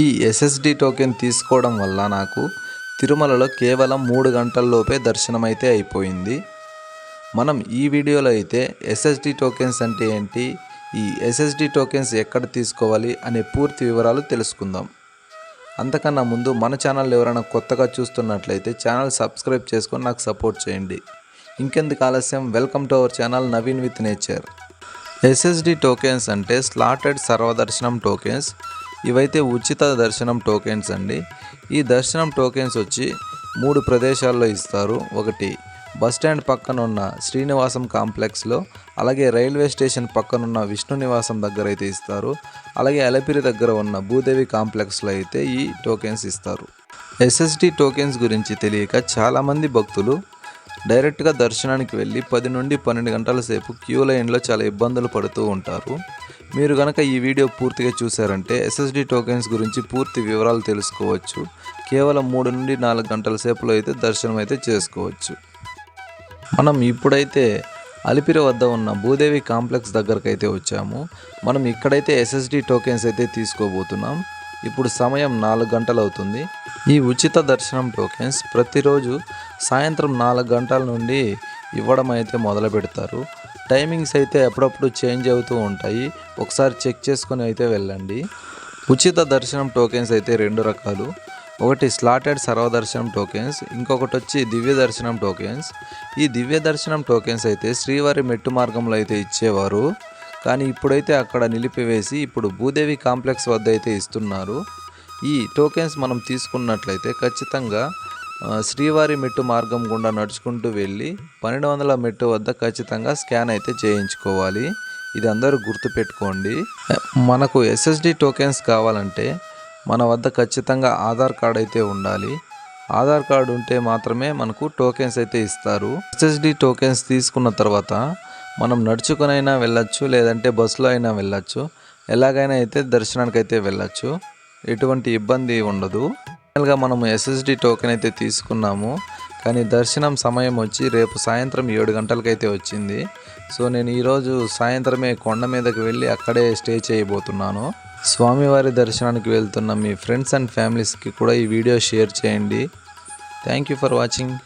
ఈ SSD token తీసుకోవడం వల్ల నాకు తిరుమలలో కేవలం మూడు గంటల్లోపే దర్శనం అయితే అయిపోయింది. మనం ఈ వీడియోలో అయితే ఎస్ఎస్డి టోకెన్స్ అంటే ఏంటి ఈ ఎస్ఎస్డి టోకెన్స్ ఎక్కడ తీసుకోవాలి అనే పూర్తి వివరాలు తెలుసుకుందాం. అంతకన్నా ముందు మన ఛానల్ ఎవరైనా కొత్తగా చూస్తున్నట్లయితే ఛానల్ సబ్స్క్రైబ్ చేసుకొని నాకు సపోర్ట్ చేయండి. ఇంకెందుకు ఆలస్యం? Welcome to our channel Naveen with nature. SSD tokens అంటే స్లాటెడ్ సర్వదర్శనం టోకెన్స్ ఇవైతే ఉచిత దర్శనం టోకెన్స్ అండి. ఈ దర్శనం టోకెన్స్ వచ్చి మూడు ప్రదేశాల్లో ఇస్తారు. ఒకటి బస్ స్టాండ్ పక్కన ఉన్న శ్రీనివాసం కాంప్లెక్స్లో అలాగే రైల్వే స్టేషన్ పక్కనున్న విష్ణు నివాసం దగ్గర అయితే ఇస్తారు. అలాగే అలపిరి దగ్గర ఉన్న భూదేవి కాంప్లెక్స్లో అయితే ఈ టోకెన్స్ ఇస్తారు. ఎస్ఎస్డి టోకెన్స్ గురించి తెలియక చాలామంది భక్తులు డైరెక్ట్గా దర్శనానికి వెళ్ళి పది నుండి పన్నెండు గంటల సేపు క్యూ లైన్లో చాలా ఇబ్బందులు పడుతూ ఉంటారు. మీరు కనుక ఈ వీడియో పూర్తిగా చూసారంటే ఎస్ఎస్డి టోకెన్స్ గురించి పూర్తి వివరాలు తెలుసుకోవచ్చు. కేవలం మూడు నుండి నాలుగు గంటల సేపులో అయితే దర్శనం అయితే చేసుకోవచ్చు. మనం ఇప్పుడైతే అలిపిరి వద్ద ఉన్న భూదేవి కాంప్లెక్స్ దగ్గరకు అయితే వచ్చాము. మనం ఇక్కడైతే ఎస్ఎస్డి టోకెన్స్ అయితే తీసుకోబోతున్నాం. ఇప్పుడు సమయం నాలుగు గంటలవుతుంది. ఈ ఉచిత దర్శనం టోకెన్స్ ప్రతిరోజు సాయంత్రం నాలుగు గంటల నుండి ఇవ్వడం అయితే మొదలు పెడతారు. టైమింగ్స్ అయితే అప్పుడప్పుడు చేంజ్ అవుతూ ఉంటాయి. ఒకసారి చెక్ చేసుకొని అయితే వెళ్ళండి. ఉచిత దర్శనం టోకెన్స్ అయితే రెండు రకాలు. ఒకటి స్లాటెడ్ సర్వదర్శనం టోకెన్స్ ఇంకొకటి వచ్చి దివ్య దర్శనం టోకెన్స్. ఈ దివ్య దర్శనం టోకెన్స్ అయితే శ్రీవారి మెట్టు మార్గంలో అయితే ఇచ్చేవారు. కానీ ఇప్పుడైతే అక్కడ నిలిపివేసి ఇప్పుడు భూదేవి కాంప్లెక్స్ వద్ద అయితే ఇస్తున్నారు. ఈ టోకెన్స్ మనం తీసుకున్నట్లయితే ఖచ్చితంగా శ్రీవారి మెట్టు మార్గం గుండా నడుచుకుంటూ వెళ్ళి పన్నెండు వందల మెట్టు వద్ద ఖచ్చితంగా స్కాన్ అయితే చేయించుకోవాలి. ఇది అందరూ గుర్తుపెట్టుకోండి. మనకు ఎస్ఎస్డి టోకెన్స్ కావాలంటే మన వద్ద ఖచ్చితంగా ఆధార్ కార్డ్ అయితే ఉండాలి. ఆధార్ కార్డు ఉంటే మాత్రమే మనకు టోకెన్స్ అయితే ఇస్తారు. ఎస్ఎస్డి టోకెన్స్ తీసుకున్న తర్వాత మనం నడుచుకునైనా వెళ్ళొచ్చు లేదంటే బస్సులో అయినా వెళ్ళొచ్చు. ఎలాగైనా అయితే దర్శనానికి అయితే వెళ్ళొచ్చు. ఎటువంటి ఇబ్బంది ఉండదు. ఫైనల్గా మనము ఎస్ఎస్డి టోకెన్ అయితే తీసుకున్నాము. కానీ దర్శనం సమయం వచ్చి రేపు సాయంత్రం ఏడు గంటలకైతే వచ్చింది. సో నేను ఈరోజు సాయంత్రమే కొండ మీదకి వెళ్ళి అక్కడే స్టే చేయబోతున్నాను. స్వామివారి దర్శనానికి వెళ్తున్న మీ ఫ్రెండ్స్ అండ్ ఫ్యామిలీస్కి కూడా ఈ వీడియో షేర్ చేయండి. Thank you for watching.